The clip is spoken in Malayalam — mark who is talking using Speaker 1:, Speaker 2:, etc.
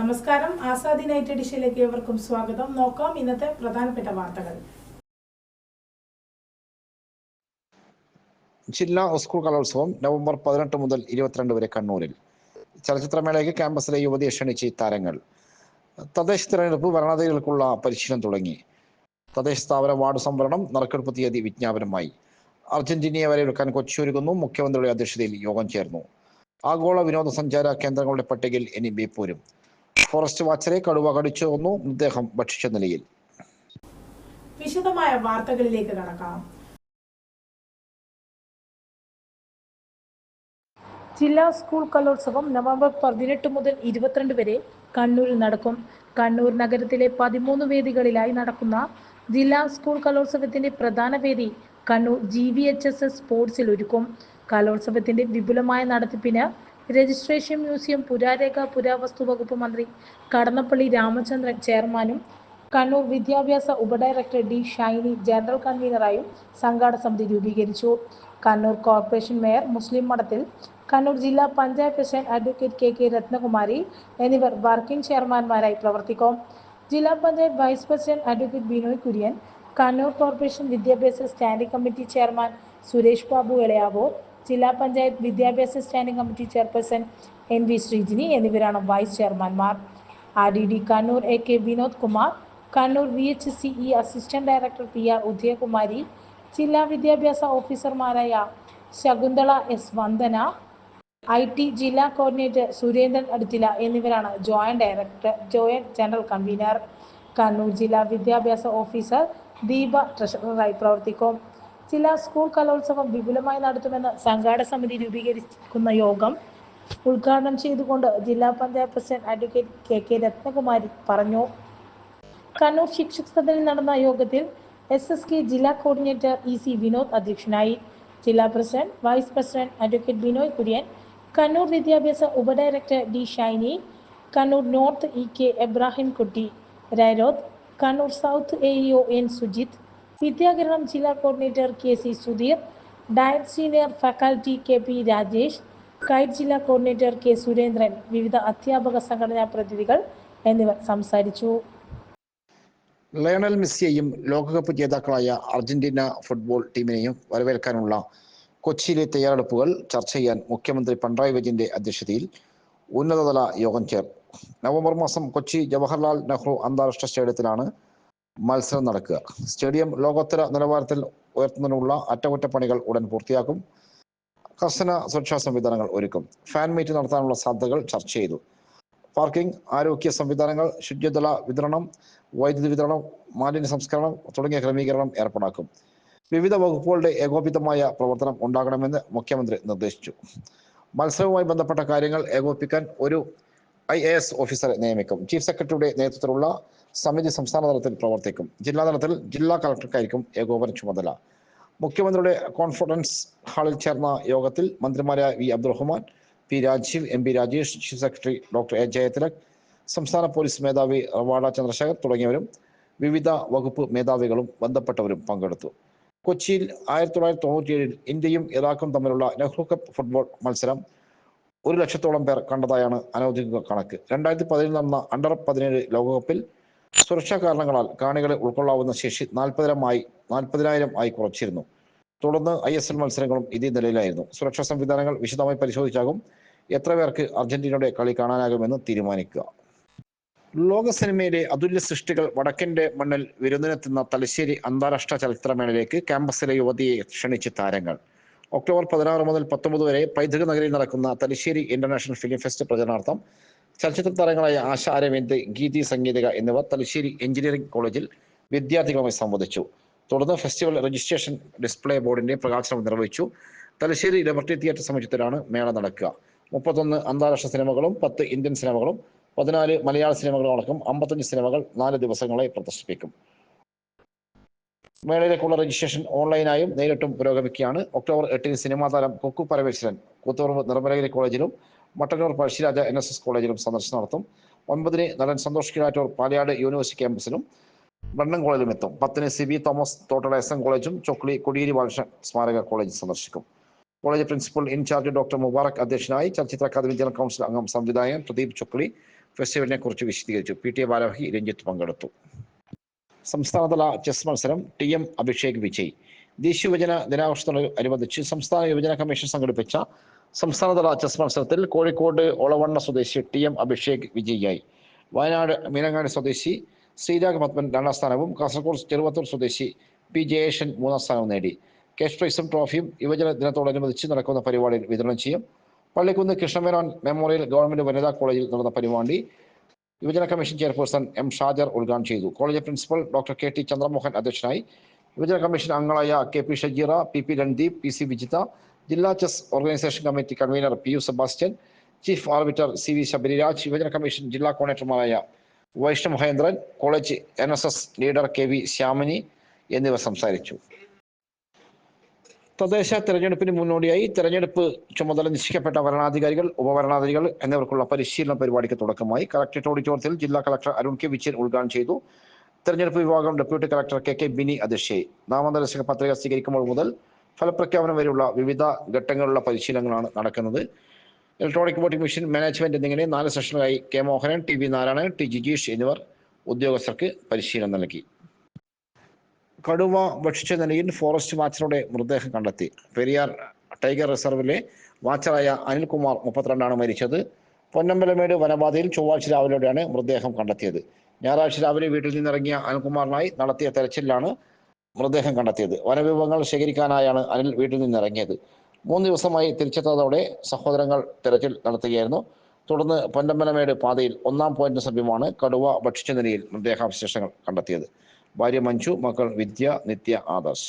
Speaker 1: നമസ്കാരം. ആസാദി നൈറ്റ് എഡിഷയിലേക്ക് ഏവർക്കും സ്വാഗതം. നോക്കാം ഇന്നത്തെ പ്രധാനപ്പെട്ട വാർത്തകൾ.
Speaker 2: ജില്ലാ സ്കൂൾ കലോത്സവം നവംബർ പതിനെട്ട് മുതൽ ഇരുപത്തിരണ്ട് വരെ കണ്ണൂരിൽ. ചലച്ചിത്രമേളയ്ക്ക് ക്യാമ്പസിലെ യുവതിയെ ക്ഷണിച്ച് താരങ്ങൾ. തദ്ദേശ തിരഞ്ഞെടുപ്പ് ഭരണാധികൾക്കുള്ള പരിശീലനം തുടങ്ങി. തദ്ദേശ സ്ഥാപന വാർഡ് സംവരണം നറുക്കെടുപ്പ് തീയതി വിജ്ഞാപനമായി. അർജന്റീനയെ വരെ എടുക്കാൻ കൊച്ചി ഒരുങ്ങുന്നു മുഖ്യമന്ത്രിയുടെ അധ്യക്ഷതയിൽ യോഗം ചേർന്നു. ആഗോള വിനോദസഞ്ചാര കേന്ദ്രങ്ങളുടെ പട്ടികയിൽ ഇനി ബേപ്പൂരും ഫോറസ്റ്റ് വാച്ചറെ കടുവ കടിച്ചു കൊന്നു മൃതദേഹം ഭക്ഷിച്ച നിലയിൽ.
Speaker 1: വിശദമായ വാർത്തകളിലേക്ക് കടക്കാം. ജില്ലാ സ്കൂൾ കലോത്സവം നവംബർ പതിനെട്ട് മുതൽ ഇരുപത്തിരണ്ട് വരെ കണ്ണൂരിൽ നടക്കും. കണ്ണൂർ നഗരത്തിലെ പതിമൂന്ന് വേദികളിലായി നടക്കുന്ന ജില്ലാ സ്കൂൾ കലോത്സവത്തിന്റെ പ്രധാന വേദി Kannur G V H S S സ്പോർട്സിൽ ഒരുക്കും. കലോത്സവത്തിന്റെ വിപുലമായ നടത്തിപ്പിന് രജിസ്ട്രേഷൻ മ്യൂസിയം പുരാരേഖ പുരാവസ്തു വകുപ്പ് മന്ത്രി കടന്നപ്പള്ളി രാമചന്ദ്രൻ ചെയർമാനും കണ്ണൂർ വിദ്യാഭ്യാസ ഉപഡയറക്ടർ ഡി ഷൈനി ജനറൽ കൺവീനറായും സംഘാടക സമിതി രൂപീകരിച്ചു. കണ്ണൂർ കോർപ്പറേഷൻ മേയർ മുസ്ലിം മഠത്തിൽ കണ്ണൂർ ജില്ലാ panchayat president advocate K K Ratnakumari എന്നിവർ വർക്കിംഗ് ചെയർമാൻമാരായി പ്രവർത്തിക്കും. ജില്ലാ panchayat vice president advocate Binoy Kurian Kannur corporation വിദ്യാഭ്യാസ standing committee chairman Suresh Babu Elayavoor ജില്ലാ പഞ്ചായത്ത് വിദ്യാഭ്യാസ standing committee chairperson N V Sreejini എന്നിവരാണ് vice ചെയർമാൻമാർ. R D D Kannur A K Vinod Kumar Kannur V H S E assistant director P R Udayakumari ജില്ലാ വിദ്യാഭ്യാസ ഓഫീസർമാരായ Shakuntala S Vandana I T ജില്ലാ കോർഡിനേറ്റർ സുരേന്ദ്രൻ അടുത്തില എന്നിവരാണ് joint director joint general convener. Kannur ജില്ലാ വിദ്യാഭ്യാസ ഓഫീസർ ദീപ ട്രഷററായി പ്രവർത്തിക്കും. ജില്ലാ സ്കൂൾ കലോത്സവം വിപുലമായി നടത്തുമെന്ന് സംഘാടക സമിതി രൂപീകരിക്കുന്ന യോഗം ഉദ്ഘാടനം ചെയ്തുകൊണ്ട് ജില്ലാ panchayat president advocate K K Ratnakumari പറഞ്ഞു. കണ്ണൂർ ശിക്ഷക് സദനിൽ നടന്ന യോഗത്തിൽ എസ് എസ് കെ ജില്ലാ കോർഡിനേറ്റർ ഇ സി വിനോദ് അധ്യക്ഷനായി. ജില്ലാ president vice president advocate Binoy Kurian Kannur വിദ്യാഭ്യാസ ഉപഡയറക്ടർ D Shiny Kannur north E K Ebrahim Kutty Rairoth Kannur south A E O N Sujith വിദ്യാകരണം ജില്ലാ coordinator K C Sudheer diet senior faculty K P Rajesh KITE ജില്ലാ കോർഡിനേറ്റർ കെ സുരേന്ദ്രൻ വിവിധ അധ്യാപക സംഘടനാ പ്രതിനിധികൾ എന്നിവർ സംസാരിച്ചു.
Speaker 2: ലയണൽ മെസ്സിയെയും ലോകകപ്പ് ജേതാക്കളായ അർജന്റീന ഫുട്ബോൾ ടീമിനെയും വരവേൽക്കാനുള്ള കൊച്ചിയിലെ തയ്യാറെടുപ്പുകൾ ചർച്ച ചെയ്യാൻ മുഖ്യമന്ത്രി പിണറായി വിജയന്റെ അധ്യക്ഷതയിൽ ഉന്നതതല യോഗം ചേർന്നു നവംബർ മാസം കൊച്ചി ജവഹർലാൽ നെഹ്റു അന്താരാഷ്ട്ര സ്റ്റേഡിയത്തിലാണ് മത്സരം നടക്കുക. സ്റ്റേഡിയം ലോകോത്തര നിലവാരത്തിൽ ഉയർത്തുന്നതിനുള്ള അറ്റകുറ്റപ്പണികൾ ഉടൻ പൂർത്തിയാക്കും. കർശന സുരക്ഷാ സംവിധാനങ്ങൾ ഒരുക്കും. ഫാൻ മീറ്റ് നടത്താനുള്ള സാധ്യതകൾ ചർച്ച ചെയ്തു. പാർക്കിംഗ് ആരോഗ്യ സംവിധാനങ്ങൾ ശുദ്ധജല വിതരണം വൈദ്യുതി വിതരണം മാലിന്യ സംസ്കരണം തുടങ്ങിയ ക്രമീകരണം ഏർപ്പാടാക്കും. വിവിധ വകുപ്പുകളുടെ ഏകോപിതമായ പ്രവർത്തനം ഉണ്ടാകണമെന്ന് മുഖ്യമന്ത്രി നിർദ്ദേശിച്ചു. മത്സരവുമായി ബന്ധപ്പെട്ട കാര്യങ്ങൾ ഏകോപിക്കാൻ ഒരു ഐ ഓഫീസറെ നിയമിക്കും. ചീഫ് സെക്രട്ടറിയുടെ നേതൃത്വത്തിലുള്ള സമിതി സംസ്ഥാന തലത്തിൽ പ്രവർത്തിക്കും. ജില്ലാ തലത്തിൽ ജില്ലാ കളക്ടർക്കായിരിക്കും ഏകോപന ചുമതല. മുഖ്യമന്ത്രിയുടെ കോൺഫറൻസ് ഹാളിൽ ചേർന്ന യോഗത്തിൽ മന്ത്രിമാരായ V Abdurahman P Rajeev M P Rajesh chief secretary doctor A Jayathilak സംസ്ഥാന പോലീസ് മേധാവി റവാഡ ചന്ദ്രശേഖർ തുടങ്ങിയവരും വിവിധ വകുപ്പ് മേധാവികളും ബന്ധപ്പെട്ടവരും പങ്കെടുത്തു. കൊച്ചിയിൽ ആയിരത്തി തൊള്ളായിരത്തി തൊണ്ണൂറ്റിയേഴിൽ ഇന്ത്യയും ഇറാഖും തമ്മിലുള്ള നെഹ്റു കപ്പ് ഫുട്ബോൾ മത്സരം ഒരു ലക്ഷത്തോളം പേർ കണ്ടതായാണ് അനൗദ്യോഗിക കണക്ക്. രണ്ടായിരത്തി പതിനേഴ് നടന്ന അണ്ടർ പതിനേഴ് ലോകകപ്പിൽ സുരക്ഷാ കാരണങ്ങളാൽ കാണികളെ ഉൾക്കൊള്ളാവുന്ന ശേഷി നാൽപ്പതിനായിരമായി നാൽപ്പതിനായിരം ആയി കുറച്ചിരുന്നു. തുടർന്ന് ഐ എസ് എൽ മത്സരങ്ങളും ഇതേ നിലയിലായിരുന്നു. സുരക്ഷാ സംവിധാനങ്ങൾ വിശദമായി പരിശോധിച്ചാകും എത്ര പേർക്ക് അർജന്റീനയുടെ കളി കാണാനാകുമെന്ന് തീരുമാനിക്കുക. ലോക സിനിമയിലെ അതുല്യ സൃഷ്ടികൾ വടക്കിന്റെ മണ്ണിൽ വിരുന്നിനെത്തുന്ന തലശ്ശേരി അന്താരാഷ്ട്ര ചലച്ചിത്രമേളയിലേക്ക് ക്യാമ്പസിലെ യുവതിയെ ക്ഷണിച്ച് താരങ്ങൾ. ഒക്ടോബർ പതിനാറ് മുതൽ പത്തൊമ്പത് വരെ പൈതൃക നഗരിയിൽ നടക്കുന്ന തലശ്ശേരി ഇന്റർനാഷണൽ ഫിലിം ഫെസ്റ്റ് പ്രചരണാർത്ഥം ചലച്ചിത്ര താരങ്ങളായ ആശ അരവിന്ദ് ഗീതി സംഗീതിക എന്നിവർ തലശ്ശേരി എഞ്ചിനീയറിംഗ് കോളേജിൽ വിദ്യാർത്ഥികളുമായി സംവദിച്ചു. തുടർന്ന് ഫെസ്റ്റിവൽ രജിസ്ട്രേഷൻ ഡിസ്പ്ലേ ബോർഡിന്റെ പ്രകാശനം നിർവഹിച്ചു. തലശ്ശേരി ലിബർട്ടി തിയേറ്റർ സമുച്ചയത്തിലാണ് മേള നടക്കുക. മുപ്പത്തൊന്ന് അന്താരാഷ്ട്ര സിനിമകളും പത്ത് ഇന്ത്യൻ സിനിമകളും പതിനാല് മലയാള സിനിമകളും അടക്കം അമ്പത്തഞ്ച് സിനിമകൾ നാല് ദിവസങ്ങളായി പ്രദർശിപ്പിക്കും. മേളയിലേക്കുള്ള രജിസ്ട്രേഷൻ ഓൺലൈനായും നേരിട്ടും പുരോഗമിക്കുകയാണ്. ഒക്ടോബർ എട്ടിന് സിനിമാ താരം കൊക്കു പരമേശ്വരൻ കൂത്തുപറമ്പ് നിർമ്മലഗിരി കോളേജിലും Mattannur Pazhassiraja N S S കോളേജിലും സന്ദർശനം നടത്തും. ഒൻപതിന് നടൻ സന്തോഷ് കിഴാറ്റൂർ പാലയാട് യൂണിവേഴ്സിറ്റി ക്യാമ്പസിലും ബ്രണ്ണൻ കോളേജിലും എത്തും. പത്തിന് C B Thomas Thottada S N കോളേജും ചൊക്ലി കൊടിയേരി ബാലകൃഷ്ണൻ സ്മാരക കോളേജ് സന്ദർശിക്കും. College principal in charge doctor Mubarak അധ്യക്ഷനായി ചലച്ചിത്ര അക്കാദമി ജനറൽ കൗൺസിൽ അംഗം സംവിധായകൻ പ്രദീപ് ചൊക്ലി ഫെസ്റ്റിവലിനെ കുറിച്ച് വിശദീകരിച്ചു. പി ടി എ ഭാരവാഹി രഞ്ജിത്ത് പങ്കെടുത്തു. സംസ്ഥാനതല ചെസ് മത്സരം ടി എം അഭിഷേക് വിജയ്. ദേശീയ യുവജന ദിനാഘോഷത്തോടനുബന്ധിച്ച് സംസ്ഥാന യുവജന കമ്മീഷൻ സംഘടിപ്പിച്ച സംസ്ഥാനതല ചെസ് മത്സരത്തിൽ കോഴിക്കോട് ഒളവണ്ണ സ്വദേശി ടി എം അഭിഷേക് വിജയിയായി. വയനാട് മീനങ്ങാടി സ്വദേശി ശ്രീരാഗ് പത്മൻ രണ്ടാം സ്ഥാനവും കാസർഗോഡ് ചെറുവത്തൂർ സ്വദേശി പി ജയേഷൻ മൂന്നാം സ്ഥാനവും നേടി. കേഷ് പ്രൈസും ട്രോഫിയും യുവജന ദിനത്തോടനുബന്ധിച്ച് നടക്കുന്ന പരിപാടിയിൽ വിതരണം ചെയ്യും. പള്ളിക്കുന്ന് കൃഷ്ണമേനോൻ മെമ്മോറിയൽ ഗവൺമെന്റ് വനിതാ കോളേജിൽ നടന്ന പരിപാടി യുവജന കമ്മീഷൻ ചെയർപേഴ്സൺ എം ഷാജർ ഉദ്ഘാടനം ചെയ്തു. College principal doctor K T Chandramohan അധ്യക്ഷനായി. യുവജന കമ്മീഷൻ അംഗങ്ങളായ K P Shajeera P P Randeep P C Vijitha ജില്ലാ chess organisation committee convener P U Sebastian chief arbiter C V Sabariraj യുവജന കമ്മീഷൻ ജില്ലാ കോർഡിനേറ്റർമാരായ Vaishnav Mahendran college N S S leader K V Shyamini എന്നിവർ സംസാരിച്ചു. തദ്ദേശ തെരഞ്ഞെടുപ്പിന് മുന്നോടിയായി തെരഞ്ഞെടുപ്പ് ചുമതല നിശ്ചയിക്കപ്പെട്ട വരണാധികാരികൾ ഉപവരണാധികാരികൾ എന്നിവർക്കുള്ള പരിശീലന പരിപാടിക്ക് തുടക്കമായി കളക്ടറേറ്റ് ഓഡിറ്റോറിയത്തിൽ ജില്ലാ കളക്ടർ അരുൺ കെ വിജയൻ ഉദ്ഘാടനം ചെയ്തു. തെരഞ്ഞെടുപ്പ് വിഭാഗം deputy collector K K Bini അധ്യക്ഷയായി. നാമനിർദ്ദേശക പത്രിക സ്വീകരിക്കുമ്പോൾ മുതൽ ഫലപ്രഖ്യാപനം വരെയുള്ള വിവിധ ഘട്ടങ്ങളിലുള്ള പരിശീലനങ്ങളാണ് നടക്കുന്നത്. ഇലക്ട്രോണിക് വോട്ടിംഗ് മെഷീൻ മാനേജ്മെന്റ് എന്നിങ്ങനെ നാല് സെഷനുകളായി K Mohanan T V Narayanan T Jijeesh എന്നിവർ ഉദ്യോഗസ്ഥർക്ക് പരിശീലനം നൽകി. കടുവ ഭക്ഷിച്ച നിലയിൽ ഫോറസ്റ്റ് വാച്ചറുടെ മൃതദേഹം കണ്ടെത്തി. പെരിയാർ ടൈഗർ റിസർവിലെ വാച്ചറായ അനിൽകുമാർ മുപ്പത്തിരണ്ടാണ് മരിച്ചത്. പൊന്നമ്പലമേട് വനപാതയിൽ ചൊവ്വാഴ്ച രാവിലെയോടെയാണ് മൃതദേഹം കണ്ടെത്തിയത്. ഞായറാഴ്ച രാവിലെ വീട്ടിൽ നിന്നിറങ്ങിയ അനിൽകുമാറിനായി നടത്തിയ തെരച്ചിലാണ് മൃതദേഹം കണ്ടെത്തിയത്. വനവിഭവങ്ങൾ ശേഖരിക്കാനായാണ് അനിൽ വീട്ടിൽ നിന്ന് ഇറങ്ങിയത് മൂന്ന് ദിവസമായി തിരിച്ചെത്താതോടെ സഹോദരങ്ങൾ തിരച്ചിൽ നടത്തുകയായിരുന്നു. തുടർന്ന് പൊന്നമ്പലമേട് പാതയിൽ ഒന്നാം പോയിന്റിന് സമീപമാണ് കടുവ ഭക്ഷിച്ച നിലയിൽ മൃതദേഹാവശേഷങ്ങൾ കണ്ടെത്തിയത്. ഭാര്യ മഞ്ജു മക്കൾ വിദ്യ നിത്യ ആദർശ്